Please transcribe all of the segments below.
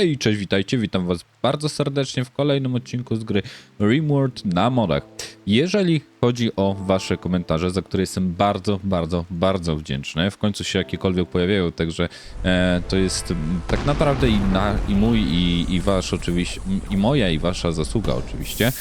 Hej, cześć, witajcie, witam was bardzo serdecznie w kolejnym odcinku z gry Rimworld na modach. Jeżeli chodzi o wasze komentarze, za które jestem bardzo, bardzo, bardzo wdzięczny, w końcu się jakiekolwiek pojawiają, także e, to jest tak naprawdę i, na, i mój, i, i wasz oczywiście, i moja, i wasza zasługa oczywiście.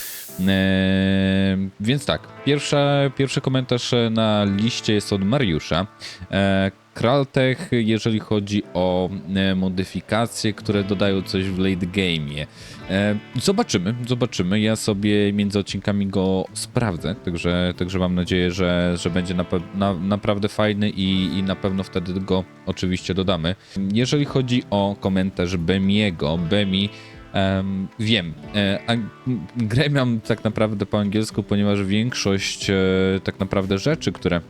E, więc tak, pierwsza, pierwszy komentarz na liście jest od Mariusza. E, Kraltech, jeżeli chodzi o e, modyfikacje, które dodają coś w late game'ie. E, zobaczymy, zobaczymy. Ja sobie między odcinkami go sprawdzę, także, także mam nadzieję, że, że będzie na, na, naprawdę fajny i, i na pewno wtedy go oczywiście dodamy. Jeżeli chodzi o komentarz Bemiego, Bemi Em, wiem, e, grę tak naprawdę po angielsku, ponieważ większość e, tak naprawdę rzeczy, które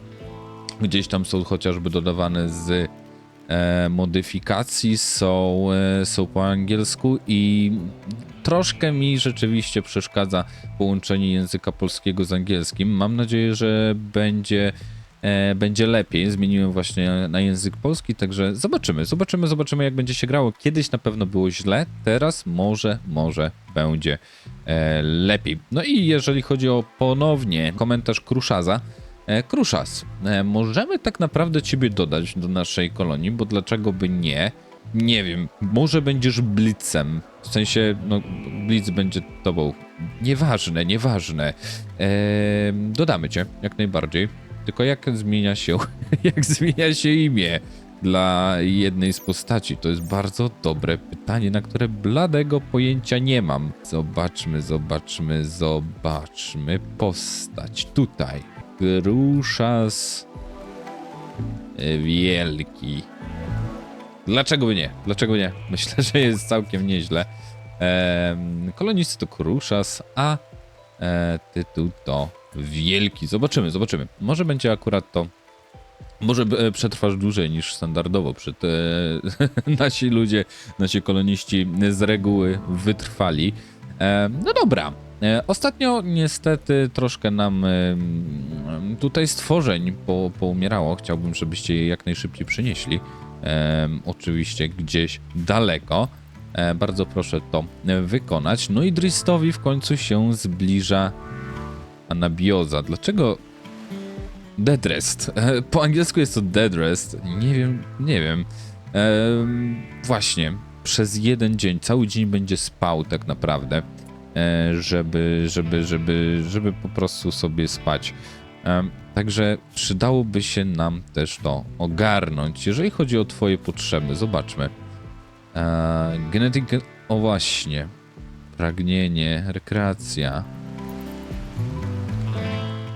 gdzieś tam są chociażby dodawane z e, modyfikacji, są, e, są po angielsku i troszkę mi rzeczywiście przeszkadza połączenie języka polskiego z angielskim. Mam nadzieję, że będzie e, będzie lepiej. Zmieniłem właśnie na język polski, także zobaczymy, zobaczymy, zobaczymy jak będzie się grało. Kiedyś na pewno było źle, teraz może, może będzie e, lepiej. No i jeżeli chodzi o ponownie komentarz Kruszaza, Kruszas, e, możemy tak naprawdę ciebie dodać do naszej kolonii, bo dlaczego by nie? Nie wiem, może będziesz blitzem. W sensie, no, blitz będzie tobą. Nieważne, nieważne. Eee, dodamy cię, jak najbardziej. Tylko jak zmienia się, jak zmienia się imię dla jednej z postaci? To jest bardzo dobre pytanie, na które bladego pojęcia nie mam. Zobaczmy, zobaczmy, zobaczmy. Postać tutaj. Gruszas wielki. Dlaczego by nie? Dlaczego nie? Myślę, że jest całkiem nieźle. Kolonisty to Kruszas, a e, tytuł to Wielki. Zobaczymy, zobaczymy. Może będzie akurat to. Może e, przetrwasz dłużej niż standardowo. Przed, e, nasi ludzie, nasi koloniści z reguły wytrwali. E, no dobra. E, Ostatnio niestety troszkę nam tutaj stworzeń po, poumierało. Chciałbym, żebyście je jak najszybciej przynieśli. Oczywiście gdzieś daleko. E, bardzo proszę to wykonać. No i Dristowi w końcu się zbliża anabioza. Dlaczego Dead Rest? E, po angielsku jest to Dead Rest. Nie wiem, nie wiem. Em, właśnie, przez jeden dzień, cały dzień będzie spał tak naprawdę, żeby, żeby, żeby, żeby po prostu sobie spać. Em, Także przydałoby się nam też to ogarnąć. Jeżeli chodzi o Twoje potrzeby, zobaczmy. Eee, genetyka. O właśnie. Pragnienie, rekreacja.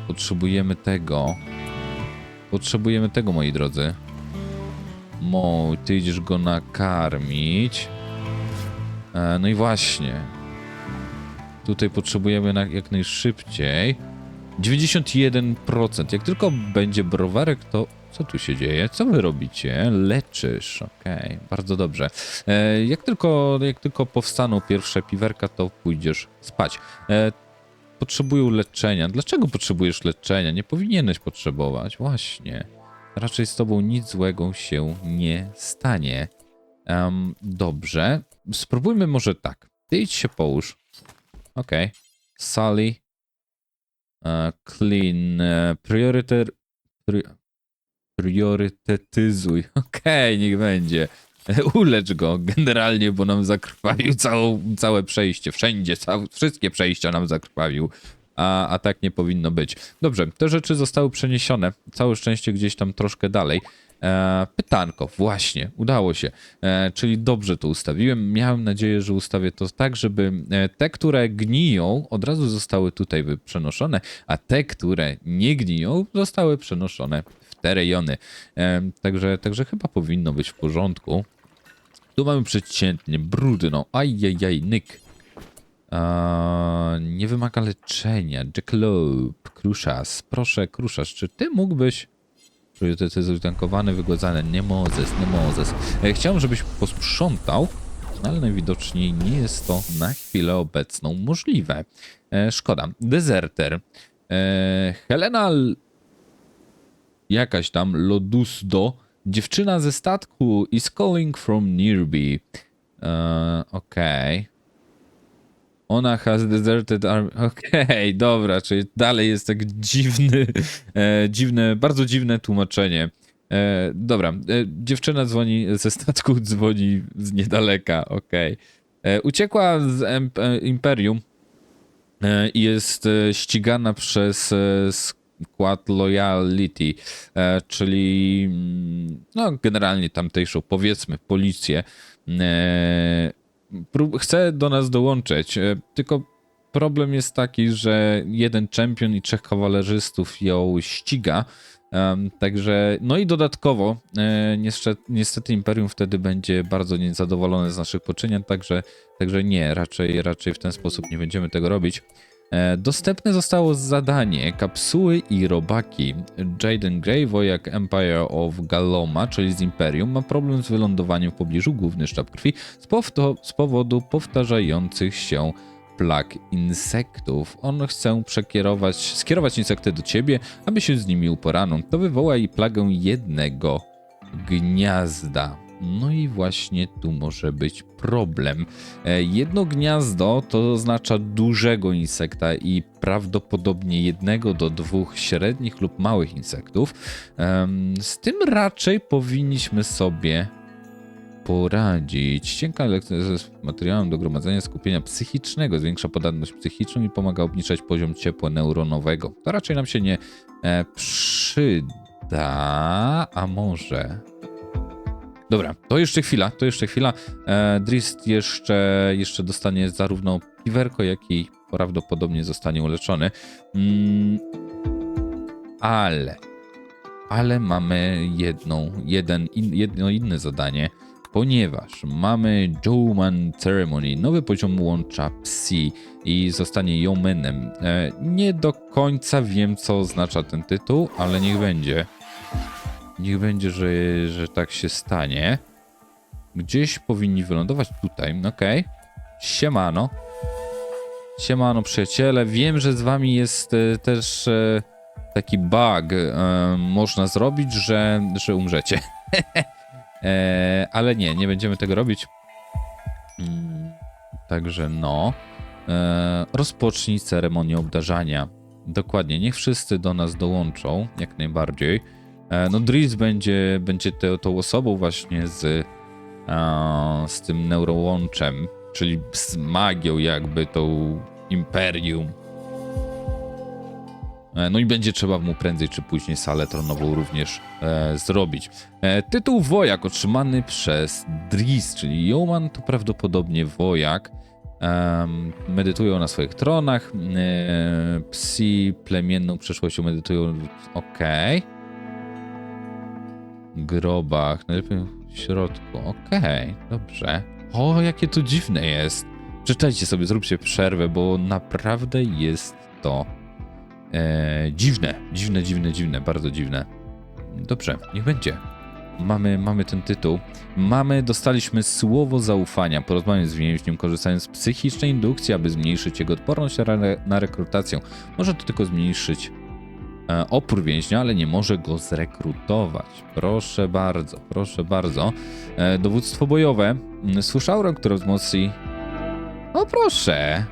Potrzebujemy tego. Potrzebujemy tego, moi drodzy. Mo, ty idziesz go nakarmić. E, no i właśnie. Tutaj potrzebujemy na, jak najszybciej. 91%. Jak tylko będzie browarek, to co tu się dzieje? Co wy robicie? Leczysz, okej, bardzo dobrze. E, jak, tylko, jak tylko powstaną pierwsze piwerka, to pójdziesz spać. E, potrzebują leczenia. Dlaczego potrzebujesz leczenia? Nie powinieneś potrzebować. Właśnie. Raczej z tobą nic złego się nie stanie. Em, dobrze. Spróbujmy może tak. Ty idź się połóż. Okej. Sally. E, clean. Prioryter... Pri, priorytetyzuj. Okej, niech będzie. Ulecz go generalnie, bo nam zakrwawił całą, całe przejście. Wszędzie, cał, wszystkie przejścia nam zakrwawił. A, a tak nie powinno być. Dobrze, te rzeczy zostały przeniesione. Całe szczęście gdzieś tam troszkę dalej. E, pytanko, właśnie, udało się. E, czyli dobrze to ustawiłem. Miałem nadzieję, że ustawię to tak, żeby e, te, które gniją, od razu zostały tutaj przenoszone, a te, które nie gniją, zostały przenoszone w te rejony. Także, także chyba powinno być w porządku. Tu mamy przeciętnie, brudno, ajajaj, nyk. A, nie wymaga leczenia. Jack Loeb, Kruszas. Proszę, Kruszas, czy ty mógłbyś... Priorytetyzuj tankowany, wygładzany. Nie Mozes, nie Mozes. E, chciałem, żebyś posprzątał, ale najwidoczniej nie jest to na chwilę obecną możliwe. E, szkoda. Deserter. E, Helena... Jakaś tam Lodusdo. Dziewczyna ze statku is calling from nearby. Okej. Ona has deserted army. Okej, dobra, czyli dalej jest tak dziwny, e, dziwne, bardzo dziwne tłumaczenie. E, dobra, e, dziewczyna dzwoni ze statku, dzwoni z niedaleka, okej. E, Uciekła z e, Imperium e, i jest ścigana przez skład Loyalty, czyli mm, no, generalnie tamtejszą, powiedzmy, policję. Chce do nas dołączyć, e, tylko problem jest taki, że jeden czempion i trzech kawalerzystów ją ściga. także, no i dodatkowo, e, niestety, niestety Imperium wtedy będzie bardzo niezadowolone z naszych poczynień, także, także nie, raczej, raczej w ten sposób nie będziemy tego robić. E, Dostępne zostało zadanie kapsuły i robaki. Jaden Grey, wojak Empire of Galoma, czyli z Imperium, ma problem z wylądowaniem w pobliżu główny sztab krwi z, powto- z powodu powtarzających się plag insektów. On chce przekierować, skierować insekty do ciebie, aby się z nimi uporano. To wywoła i plagę jednego gniazda. No i właśnie tu może być problem. E, Jedno gniazdo to oznacza dużego insekta i prawdopodobnie jednego do dwóch średnich lub małych insektów. Z tym raczej powinniśmy sobie poradzić. Cienka lekcja z materiałem do gromadzenia skupienia psychicznego zwiększa podatność psychiczną i pomaga obniżać poziom ciepła neuronowego. To raczej nam się nie e, przyda, a może... Dobra, to jeszcze chwila, to jeszcze chwila. E, Drist jeszcze, jeszcze dostanie zarówno piwerko, jak i prawdopodobnie zostanie uleczony. Mm, ale, ale mamy jedną, jeden, in, jedno inne zadanie, ponieważ mamy Jowman Ceremony, nowy poziom łącza Psi i zostanie Yeomanem. E, nie do końca wiem, co oznacza ten tytuł, ale niech będzie. Niech będzie, że, że tak się stanie. Gdzieś powinni wylądować tutaj, okej. Siemano. Siemano przyjaciele. Wiem, że z wami jest e, też e, taki bug. E, można zrobić, że, że umrzecie. ale nie, nie będziemy tego robić. Mm, także no. Rozpocznij ceremonię obdarzania. Dokładnie, niech wszyscy do nas dołączą, jak najbardziej. E, No, Driz będzie, będzie te, tą osobą właśnie z, e, z tym neurołączem, czyli z magią jakby, tą imperium. E, No i będzie trzeba mu prędzej czy później salę tronową również e, zrobić. E, tytuł wojak otrzymany przez Driz, czyli Yeoman to prawdopodobnie wojak. Em, medytują na swoich tronach. E, psi plemienną przeszłością medytują. Okej grobach, najlepiej w środku. Okej, dobrze. O, jakie to dziwne jest. Przeczytajcie sobie, zróbcie przerwę, bo naprawdę jest to e, dziwne. Dziwne, dziwne, dziwne, bardzo dziwne. Dobrze, niech będzie. Mamy, mamy ten tytuł. Mamy, dostaliśmy słowo zaufania. Porozmawiam z więźniem, korzystając z psychicznej indukcji, aby zmniejszyć jego odporność na, rekrutację. Może to tylko zmniejszyć opór więźnia, ale nie może go zrekrutować. Proszę bardzo, proszę bardzo. E, dowództwo bojowe. Mm, Słyszałem, które wzmocni. O proszę.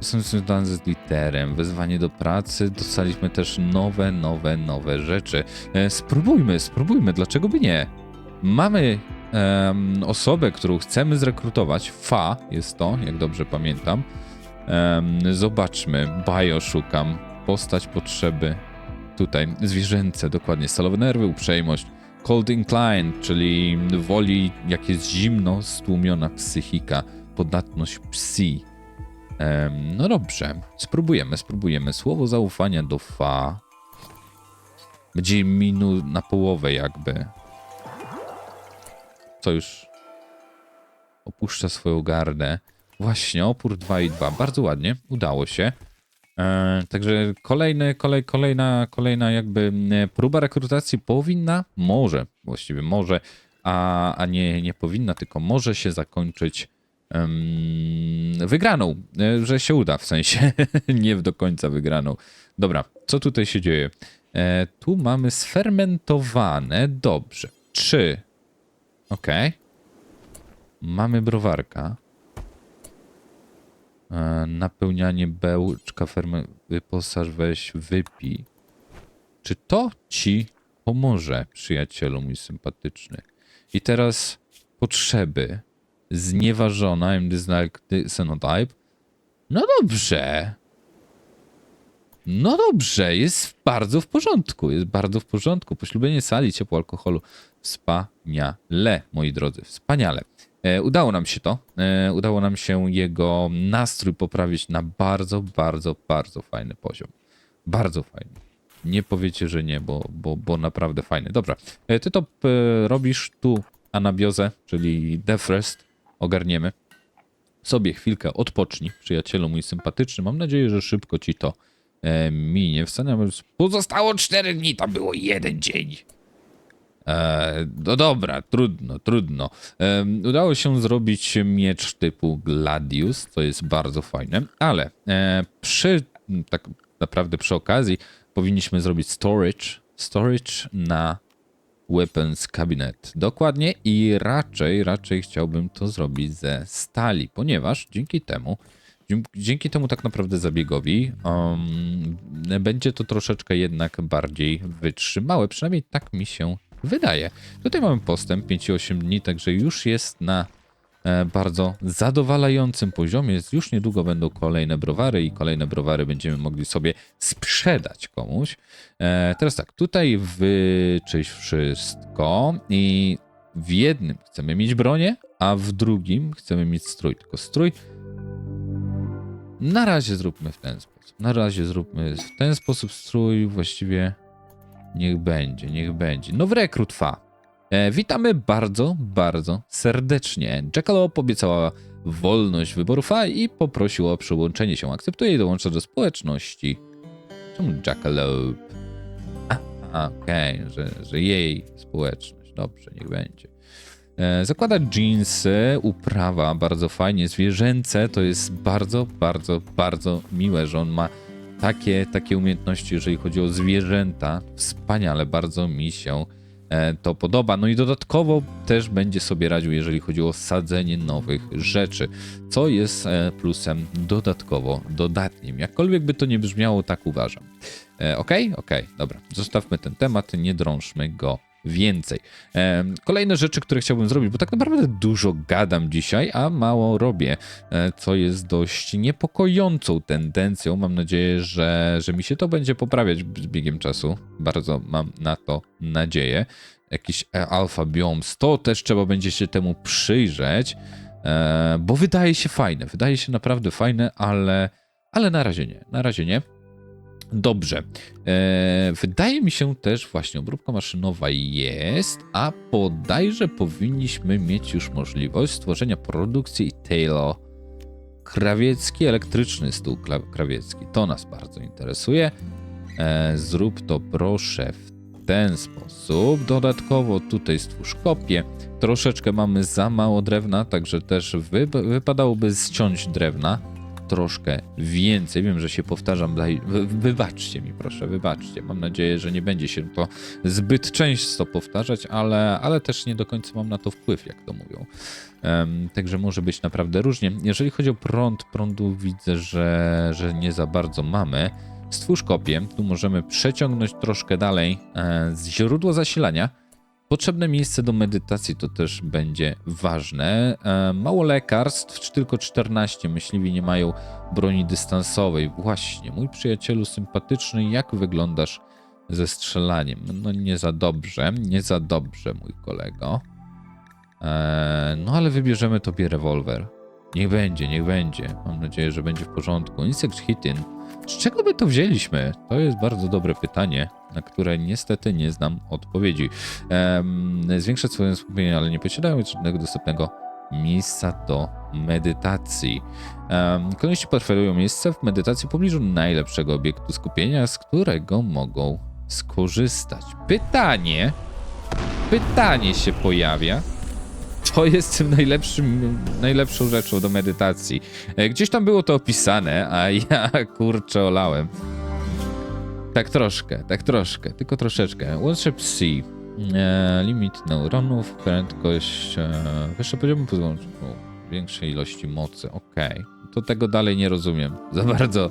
Są związane z literem, wezwanie do pracy. Dostaliśmy też nowe, nowe, nowe rzeczy. E, spróbujmy, spróbujmy, dlaczego by nie? Mamy em, osobę, którą chcemy zrekrutować. Fa jest to, jak dobrze pamiętam. Em, zobaczmy, bio szukam, postać potrzeby. Tutaj, zwierzęce, dokładnie, stalowe nerwy, uprzejmość. Cold incline, czyli woli, jak jest zimno, stłumiona psychika, podatność psi. Em, no dobrze, spróbujemy, spróbujemy. Słowo zaufania do fa. Będzie minu na połowę jakby. Co już opuszcza swoją gardę. Właśnie, opór 2 i 2. Bardzo ładnie, udało się. E, także kolejny, kolej, kolejna, kolejna jakby e, próba rekrutacji powinna, może, właściwie może, a, a nie, nie powinna, tylko może się zakończyć em, wygraną, e, że się uda, w sensie nie do końca wygraną. Dobra, co tutaj się dzieje? E, tu mamy sfermentowane, dobrze, trzy, okej. Mamy browarka. E, napełnianie bełczka fermy, wyposaż, weź, wypij. Czy to ci pomoże, przyjacielu mój sympatyczny? I teraz potrzeby. Znieważona, I'm dislike the phenotype. No dobrze. No dobrze, jest bardzo w porządku, jest bardzo w porządku. Poślubienie sali, ciepło alkoholu. Wspaniale, moi drodzy, wspaniale. E, udało nam się to. E, udało nam się jego nastrój poprawić na bardzo, bardzo, bardzo fajny poziom. Bardzo fajny. Nie powiecie, że nie, bo, bo, bo naprawdę fajny. Dobra, e, ty to robisz tu anabiozę, czyli death rest. Ogarniemy. Sobie chwilkę odpocznij, przyjacielu mój sympatyczny. Mam nadzieję, że szybko ci to minie. Wstaniamy. Pozostało 4 dni, to było jeden dzień. E, no dobra, trudno, trudno. E, udało się zrobić miecz typu Gladius, co jest bardzo fajne, ale e, przy, tak naprawdę przy okazji powinniśmy zrobić storage, storage na weapons cabinet. Dokładnie i raczej, raczej chciałbym to zrobić ze stali, ponieważ dzięki temu Dzięki- Dzięki temu tak naprawdę zabiegowi um, będzie to troszeczkę jednak bardziej wytrzymałe, przynajmniej tak mi się wydaje. Tutaj mamy postęp 5-8 dni, także już jest na e, bardzo zadowalającym poziomie. Już niedługo będą kolejne browary i kolejne browary będziemy mogli sobie sprzedać komuś. E, teraz tak, tutaj wyczyść wszystko i w jednym chcemy mieć bronię, a w drugim chcemy mieć strój. Tylko strój na razie zróbmy w ten sposób. Na razie zróbmy w ten sposób strój. Właściwie niech będzie, niech będzie. Nowy rekrut fa. E, witamy bardzo, bardzo serdecznie. Jackalope obiecała wolność wyboru fa i poprosiła o przyłączenie się. Akceptuje i dołącza do społeczności. Czemu a, okej, że, że jej społeczność. Dobrze, niech będzie. E, Zakłada jeansy, uprawa bardzo fajnie, zwierzęce to jest bardzo, bardzo, bardzo miłe, że on ma takie, takie umiejętności, jeżeli chodzi o zwierzęta. Wspaniale, bardzo mi się e, to podoba. No i dodatkowo też będzie sobie radził, jeżeli chodzi o sadzenie nowych rzeczy, co jest e, plusem dodatkowo dodatnim. Jakkolwiek by to nie brzmiało, tak uważam. E, Okej, okej, dobra. Zostawmy ten temat, nie drążmy go więcej. Kolejne rzeczy, które chciałbym zrobić, bo tak naprawdę dużo gadam dzisiaj, a mało robię, e, co jest dość niepokojącą tendencją. Mam nadzieję, że, że mi się to będzie poprawiać z biegiem czasu. Bardzo mam na to nadzieję. Jakiś e, Alpha Biomes, to też trzeba będzie się temu przyjrzeć, e, bo wydaje się fajne. Wydaje się naprawdę fajne, ale, ale na razie nie. Na razie nie. Dobrze. E, wydaje mi się też właśnie, obróbka maszynowa jest, a bodajże powinniśmy mieć już możliwość stworzenia produkcji Taylor krawiecki, elektryczny stół krawiecki. To nas bardzo interesuje. E, zrób to proszę w ten sposób. Dodatkowo tutaj stwórz kopię. Troszeczkę mamy za mało drewna, także też wy- wypadałoby ściąć drewna troszkę więcej. Wiem, że się powtarzam, wybaczcie mi proszę, wybaczcie. Mam nadzieję, że nie będzie się to zbyt często powtarzać, ale, ale też nie do końca mam na to wpływ, jak to mówią. Em, także może być naprawdę różnie. Jeżeli chodzi o prąd, prądu widzę, że, że nie za bardzo mamy. Stwórz kopię, tu możemy przeciągnąć troszkę dalej e, z źródła zasilania. Potrzebne miejsce do medytacji to też będzie ważne. E, Mało lekarstw, tylko 14 myśliwi nie mają broni dystansowej. Właśnie, mój przyjacielu sympatyczny, jak wyglądasz ze strzelaniem? No nie za dobrze, nie za dobrze, mój kolego. E, No ale wybierzemy tobie rewolwer. Niech będzie, niech będzie. Mam nadzieję, że będzie w porządku. Insect hitting. Z czego by to wzięliśmy? To jest bardzo dobre pytanie, na które niestety nie znam odpowiedzi. Zwiększać swoje skupienie, ale nie posiadają żadnego dostępnego miejsca do medytacji. Koloniści preferują miejsce w medytacji w pobliżu najlepszego obiektu skupienia, z którego mogą skorzystać. Pytanie, pytanie się pojawia. To jest tym najlepszym, najlepszą rzeczą do medytacji. E, Gdzieś tam było to opisane, a ja kurczę olałem. Tak troszkę, tak troszkę, tylko troszeczkę. Worship Sea. E, limit neuronów, prędkość, e, wyższe poziomy pozwolą większej ilości mocy. Okej. To tego dalej nie rozumiem. Za bardzo.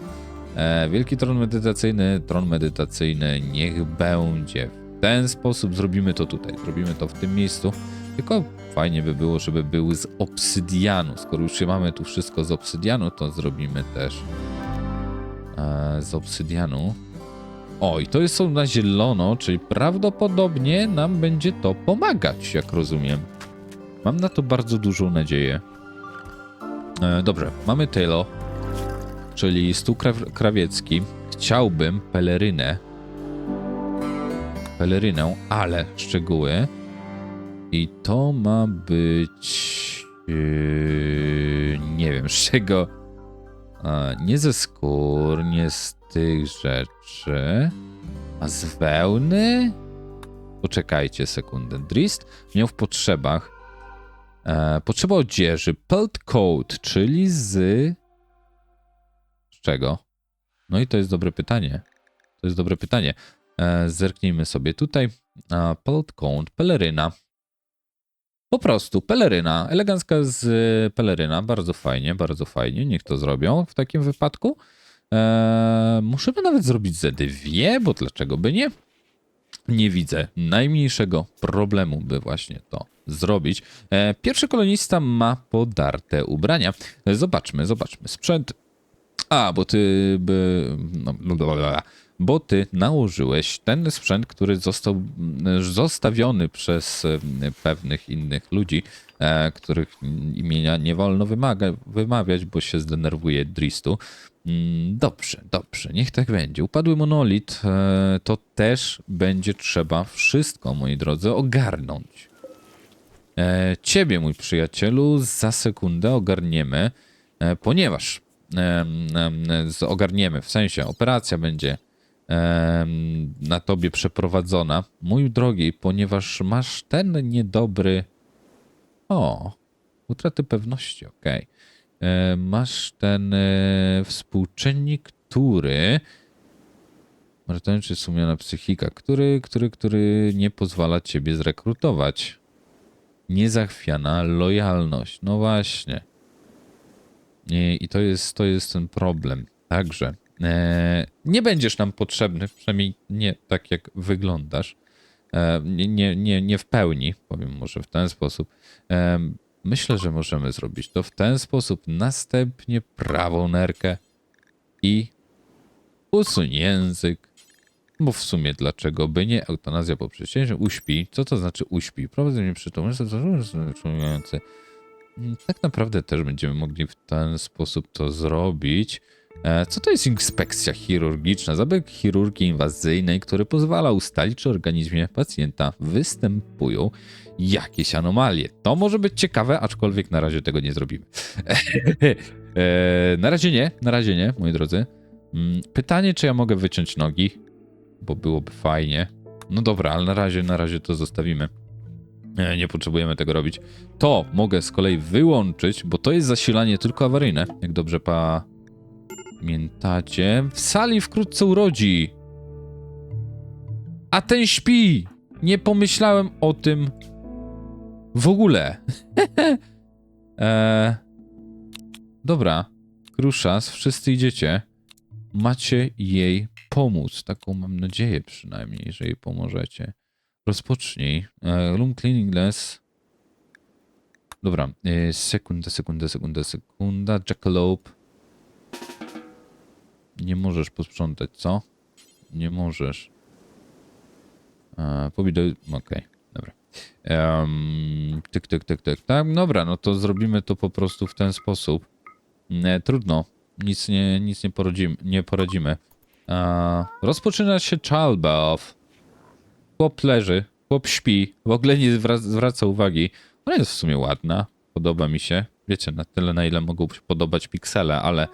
E, wielki tron medytacyjny, tron medytacyjny niech będzie. W ten sposób zrobimy to tutaj. Zrobimy to w tym miejscu. Tylko fajnie by było, żeby był z obsydianu. Skoro już mamy tu wszystko z obsydianu, to zrobimy też e, z obsydianu. O, i to jest są na zielono, czyli prawdopodobnie nam będzie to pomagać, jak rozumiem. Mam na to bardzo dużą nadzieję. E, dobrze, mamy Tylo, czyli stół kraw- krawiecki. Chciałbym pelerynę. Pelerynę, ale szczegóły. I to ma być. Yy, nie wiem z czego. A, nie ze skór, nie z tych rzeczy. A z wełny? Poczekajcie sekundę. Drist miał w potrzebach e, potrzeba odzieży. Pelt coat, czyli z... Z czego? No i to jest dobre pytanie. To jest dobre pytanie. E, zerknijmy sobie tutaj. E, pelt coat, peleryna. Po prostu, peleryna. Elegancka z e, peleryna. Bardzo fajnie, bardzo fajnie. Niech to zrobią w takim wypadku. Eee, możemy nawet zrobić ze dwie, bo dlaczego by nie? Nie widzę najmniejszego problemu, by właśnie to zrobić. E, pierwszy kolonista ma podarte ubrania. Zobaczmy, zobaczmy. Sprzęt. A, bo ty by. No. Bo ty nałożyłeś ten sprzęt, który został mm, zostawiony przez mm, pewnych innych ludzi, e, których imienia nie wolno wymaga, wymawiać, bo się zdenerwuje Dristu. Mm, Dobrze, dobrze, niech tak będzie. Upadły monolit, e, to też będzie trzeba wszystko, moi drodzy, ogarnąć. E, Ciebie, mój przyjacielu, za sekundę ogarniemy, ponieważ ogarniemy, w sensie operacja będzie na tobie przeprowadzona. Mój drogi, ponieważ masz ten niedobry. O, utraty pewności, okej. E, Masz ten e, współczynnik, który. Może to czy sumiona psychika, który, który, który nie pozwala ciebie zrekrutować. Niezachwiana lojalność. No właśnie. I, to, jest, to jest ten problem. Także nie będziesz nam potrzebny, przynajmniej nie tak jak wyglądasz. E, nie, nie, nie, nie w pełni, powiem może w ten sposób. E, myślę, że możemy zrobić to w ten sposób. Następnie prawą nerkę i usuń język. Bo w sumie dlaczego by nie? Eutanazja po przycięciu. Uśpi. Co to znaczy uśpi? Prowadzenie przytomności. Mm, Tak naprawdę też będziemy mogli w ten sposób to zrobić. E, Co to jest inspekcja chirurgiczna? Zabieg chirurgii inwazyjnej, który pozwala ustalić, czy w organizmie pacjenta występują jakieś anomalie. To może być ciekawe, aczkolwiek na razie tego nie zrobimy. E, Na razie nie, na razie nie, moi drodzy. Mm, Pytanie, czy ja mogę wyciąć nogi, bo byłoby fajnie. No dobra, ale na razie, na razie to zostawimy. E, Nie potrzebujemy tego robić. To mogę z kolei wyłączyć, bo to jest zasilanie tylko awaryjne, jak dobrze pamiętacie. W sali wkrótce urodzi. A ten śpi. Nie pomyślałem o tym w ogóle. e, dobra. Kruszas, wszyscy idziecie. Macie jej pomóc. Taką mam nadzieję przynajmniej, że jej pomożecie. Rozpocznij. E, room cleaningless. Dobra, e, sekunda, sekunda, sekunda, sekunda. Jackalope. Nie możesz posprzątać, co? Nie możesz. E. Okej, dobra. Em, tyk, tyk, tyk, tyk. Tak, dobra, no to zrobimy to po prostu w ten sposób. Nie, trudno. Nic nie, nic nie poradzimy. Nie poradzimy. E, rozpoczyna się child bath. Chłop leży, chłop śpi, w ogóle nie zwra- zwraca uwagi. Ona jest w sumie ładna, podoba mi się. Wiecie, na tyle, na ile mogą się podobać piksele, ale e,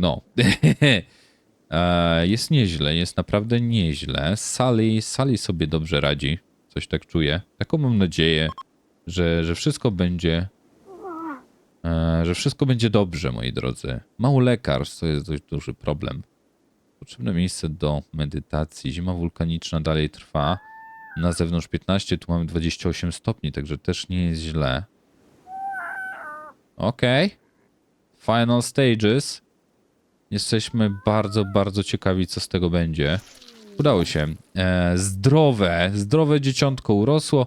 no. e, jest nieźle, jest naprawdę nieźle. Sally, Sally sobie dobrze radzi, coś tak czuję. Taką mam nadzieję, że, że wszystko będzie e, że wszystko będzie dobrze, moi drodzy. Mało lekarstw to jest dość duży problem. Potrzebne miejsce do medytacji. Zima wulkaniczna dalej trwa. Na zewnątrz 15, tu mamy 28 stopni, także też nie jest źle. Okej. Final stages. Jesteśmy bardzo, bardzo ciekawi, co z tego będzie. Udało się. E, zdrowe, zdrowe dzieciątko urosło.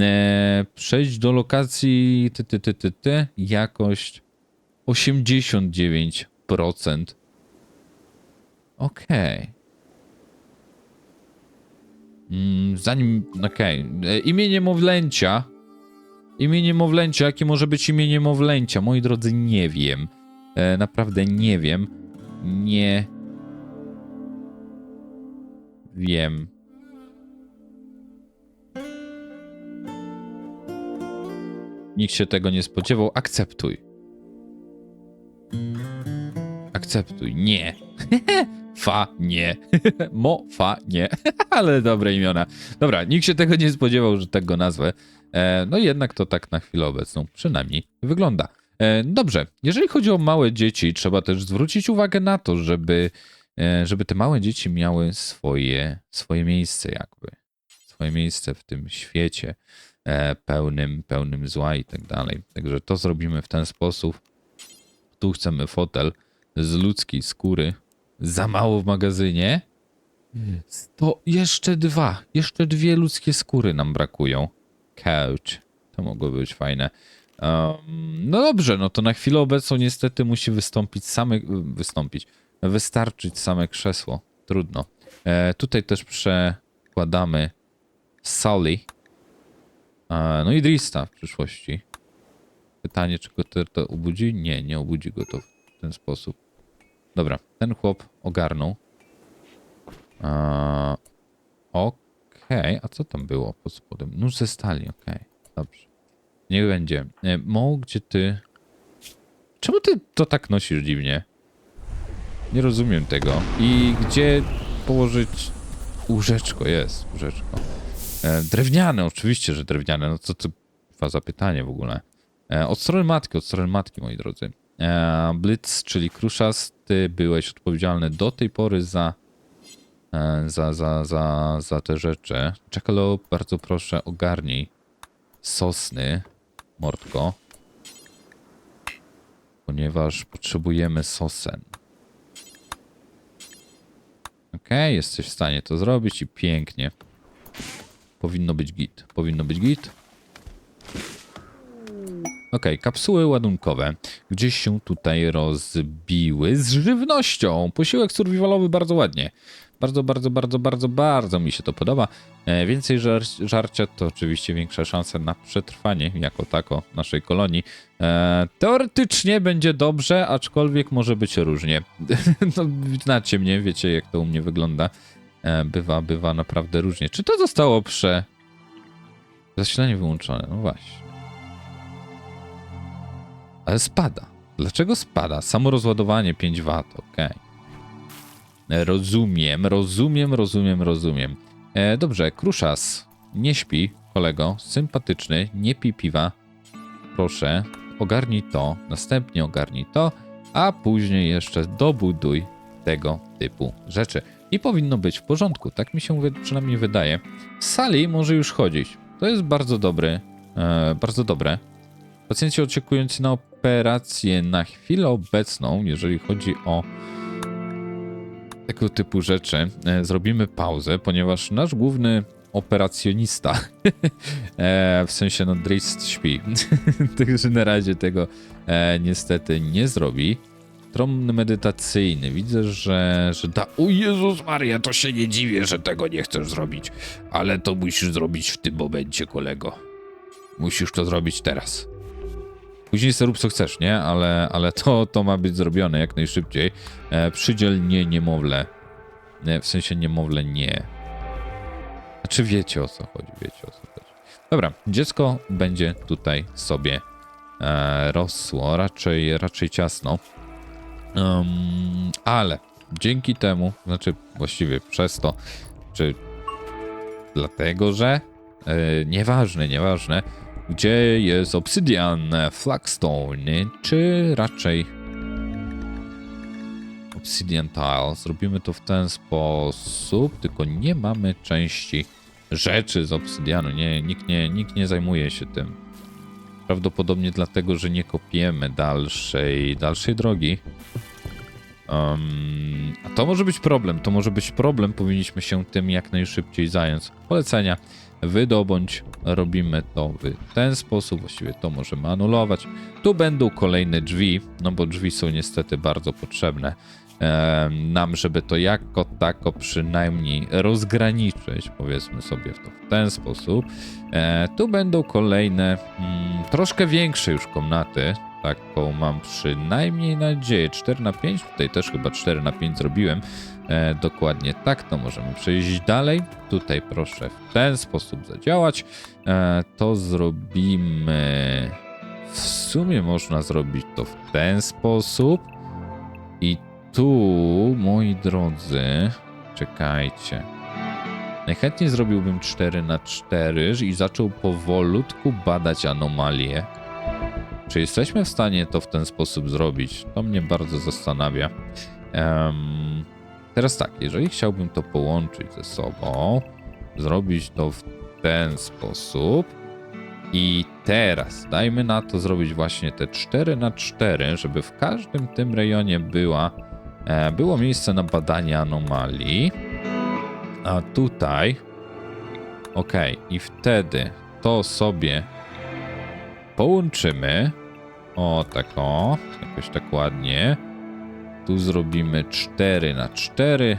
E, przejść do lokacji ty, ty, ty, ty, ty. Jakość 89%. Okej. Mm, zanim. Okej. E, Imię niemowlęcia. Imię niemowlęcia. Jakie może być imię niemowlęcia? Moi drodzy, nie wiem. E, naprawdę nie wiem. Nie. Wiem. Nikt się tego nie spodziewał. Akceptuj. Akceptuj. Nie. fa, nie. Mo, fa, nie. Ale dobre imiona. Dobra, nikt się tego nie spodziewał, że tak go nazwę. E, no jednak to tak na chwilę obecną przynajmniej wygląda. E, dobrze, jeżeli chodzi o małe dzieci, trzeba też zwrócić uwagę na to, żeby, e, żeby te małe dzieci miały swoje, swoje miejsce jakby. Swoje miejsce w tym świecie e, pełnym, pełnym zła i tak dalej. Także to zrobimy w ten sposób. Tu chcemy fotel z ludzkiej skóry. Za mało w magazynie. To jeszcze dwa. Jeszcze dwie ludzkie skóry nam brakują. Couch. To mogłoby być fajne. No dobrze, no to na chwilę obecną niestety musi wystąpić same, wystąpić, wystarczyć same krzesło. Trudno. E, tutaj też przekładamy Sully. E, no i Drista w przyszłości. Pytanie, czy go to, to obudzi? Nie, nie obudzi go to w ten sposób. Dobra, ten chłop ogarnął. E, Okej, a co tam było pod spodem? Nóż ze stali, okej, dobrze. Niech będzie. E, Mo, gdzie ty... Czemu ty to tak nosisz dziwnie? Nie rozumiem tego. I gdzie położyć łóżeczko? Jest, łóżeczko. E, drewniane, oczywiście, że drewniane. No co to za zapytanie w ogóle. E, od strony matki, od strony matki, moi drodzy. Blitz, czyli Kruszas, ty byłeś odpowiedzialny do tej pory za za, za, za, za te rzeczy. Czekalo, bardzo proszę, ogarnij sosny, mordko. Ponieważ potrzebujemy sosen. Okej, jesteś w stanie to zrobić i pięknie. Powinno być git. Powinno być git. Okej, kapsuły ładunkowe gdzieś się tutaj rozbiły z żywnością. Posiłek survivalowy bardzo ładnie. Bardzo, bardzo, bardzo, bardzo, bardzo mi się to podoba. E, więcej żar żarcia to oczywiście większa szansa na przetrwanie jako tako naszej kolonii. E, teoretycznie będzie dobrze, aczkolwiek może być różnie. no, znacie mnie, wiecie jak to u mnie wygląda. E, bywa, bywa naprawdę różnie. Czy to zostało prze... Zasilanie wyłączone, no właśnie. Ale spada. Dlaczego spada? Samo rozładowanie 5 W, okej. Rozumiem, rozumiem, rozumiem, rozumiem. E, dobrze, Kruszas, nie śpi, kolego, sympatyczny, nie pij piwa. Proszę, ogarnij to, następnie ogarnij to, a później jeszcze dobuduj tego typu rzeczy. I powinno być w porządku, tak mi się przynajmniej wydaje. Sali może już chodzić. To jest bardzo dobry, e, bardzo dobre. Pacjenci oczekujący na operację na chwilę obecną, jeżeli chodzi o tego typu rzeczy, e, zrobimy pauzę, ponieważ nasz główny operacjonista, e, w sensie no Drist śpi, także na razie tego e, niestety nie zrobi. Tron medytacyjny, widzę, że, że da... O Jezus Maria, to się nie dziwię, że tego nie chcesz zrobić, ale to musisz zrobić w tym momencie, kolego. Musisz to zrobić teraz. Później sobie rób co chcesz, nie? Ale, ale to, to ma być zrobione jak najszybciej. E, przydziel nie niemowlę. Nie, w sensie niemowlę nie. Znaczy wiecie o co chodzi, wiecie o co chodzi. Dobra, dziecko będzie tutaj sobie e, rosło, raczej, raczej ciasno. Um, ale dzięki temu, znaczy właściwie przez to, czy dlatego, że e, nieważne, nieważne, gdzie jest obsydian, flagstone, czy raczej obsidian tile. Zrobimy to w ten sposób, tylko nie mamy części rzeczy z obsydianu. Nie, nikt, nie, nikt nie zajmuje się tym. Prawdopodobnie dlatego, że nie kopiemy dalszej, dalszej drogi. Um, a to może być problem, to może być problem, powinniśmy się tym jak najszybciej zająć. Polecenia, wydobądź, robimy to w ten sposób, właściwie to możemy anulować. Tu będą kolejne drzwi, no bo drzwi są niestety bardzo potrzebne nam, żeby to jako tako przynajmniej rozgraniczyć, powiedzmy sobie to w ten sposób. E, tu będą kolejne, mm, troszkę większe już komnaty, taką mam przynajmniej nadzieję. 4 na 5, tutaj też chyba 4 na 5 zrobiłem. E, dokładnie tak, to możemy przejść dalej. Tutaj proszę w ten sposób zadziałać. E, to zrobimy. W sumie można zrobić to w ten sposób. I tu, moi drodzy, czekajcie. Najchętniej zrobiłbym 4 na 4 i zaczął powolutku badać anomalie. Czy jesteśmy w stanie to w ten sposób zrobić? To mnie bardzo zastanawia. Em, teraz tak, jeżeli chciałbym to połączyć ze sobą, zrobić to w ten sposób i teraz dajmy na to zrobić właśnie te 4 na 4, żeby w każdym tym rejonie była, e, było miejsce na badanie anomalii. A tutaj, ok, i wtedy to sobie połączymy. O, tak o, jakoś tak ładnie. Tu zrobimy 4 na 4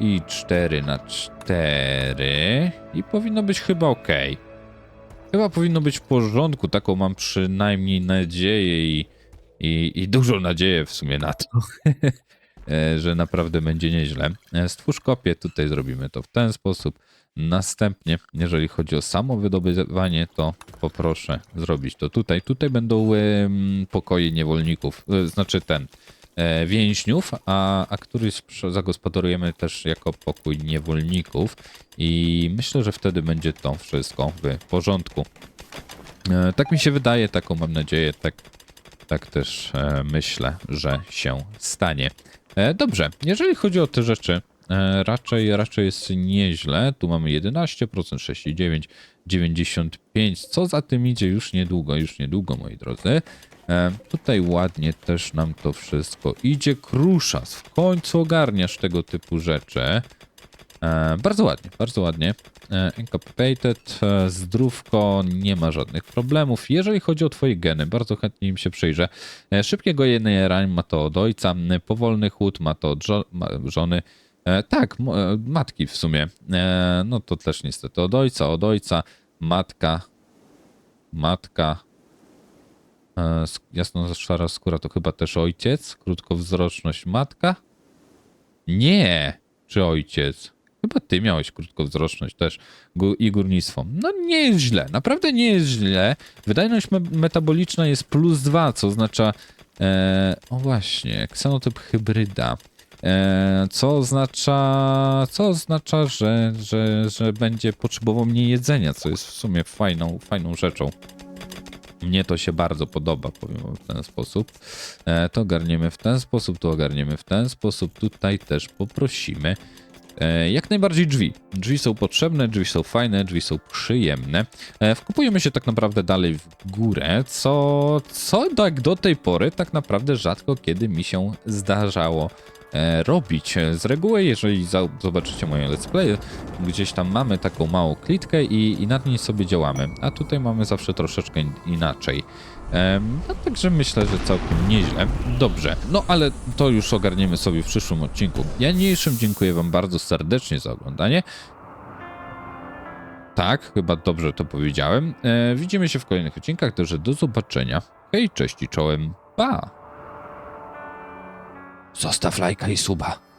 i 4 na 4 i powinno być chyba ok. Chyba powinno być w porządku, taką mam przynajmniej nadzieję i, i, i dużą nadzieję w sumie na to, że naprawdę będzie nieźle. E, Stwórz kopię, tutaj zrobimy to w ten sposób. Następnie, jeżeli chodzi o samo wydobywanie, to poproszę zrobić to tutaj. Tutaj będą pokoje niewolników, e, znaczy ten e, więźniów, a, a któryś zagospodarujemy też jako pokój niewolników i myślę, że wtedy będzie to wszystko w porządku. E, tak mi się wydaje, taką mam nadzieję, tak, tak też e, myślę, że się stanie. E, dobrze, jeżeli chodzi o te rzeczy, e, raczej, raczej jest nieźle. Tu mamy 11%, 6,9%, 95%. Co za tym idzie już niedługo, już niedługo, moi drodzy. E, tutaj ładnie też nam to wszystko idzie. Kruszas, w końcu ogarniasz tego typu rzeczy. E, bardzo ładnie, bardzo ładnie. E, e, zdrówko, nie ma żadnych problemów. Jeżeli chodzi o twoje geny, bardzo chętnie im się przyjrzę. E, szybkie gojenie rań ma to od ojca, powolny chłód ma to od żony. E, tak, matki w sumie. No to też niestety od ojca, od ojca, matka, matka. Jasno szara skóra to chyba też ojciec. Krótkowzroczność matka. Nie, czy ojciec? Chyba ty miałeś krótkowzroczność też i górnictwo. No nie jest źle, naprawdę nie jest źle. Wydajność me metaboliczna jest plus dwa, co oznacza... E, o właśnie, ksenotyp hybryda. E, co oznacza, co oznacza, że, że, że będzie potrzebował mniej jedzenia, co jest w sumie fajną, fajną rzeczą. Mnie to się bardzo podoba, powiem w ten sposób. E, to ogarniemy w ten sposób, to ogarniemy w ten sposób. Tutaj też poprosimy jak najbardziej drzwi. Drzwi są potrzebne, drzwi są fajne, drzwi są przyjemne. E, wkupujemy się tak naprawdę dalej w górę, co, co tak do tej pory tak naprawdę rzadko kiedy mi się zdarzało e, robić. Z reguły, jeżeli zobaczycie moje let's play, gdzieś tam mamy taką małą klitkę i, i nad niej sobie działamy, a tutaj mamy zawsze troszeczkę in- inaczej. No także myślę, że całkiem nieźle. Dobrze, no ale to już ogarniemy sobie w przyszłym odcinku. Ja niniejszym dziękuję wam bardzo serdecznie za oglądanie. Tak, chyba dobrze to powiedziałem. E, widzimy się w kolejnych odcinkach, także do zobaczenia. Hej, cześć i czołem. Pa! Zostaw lajka i suba.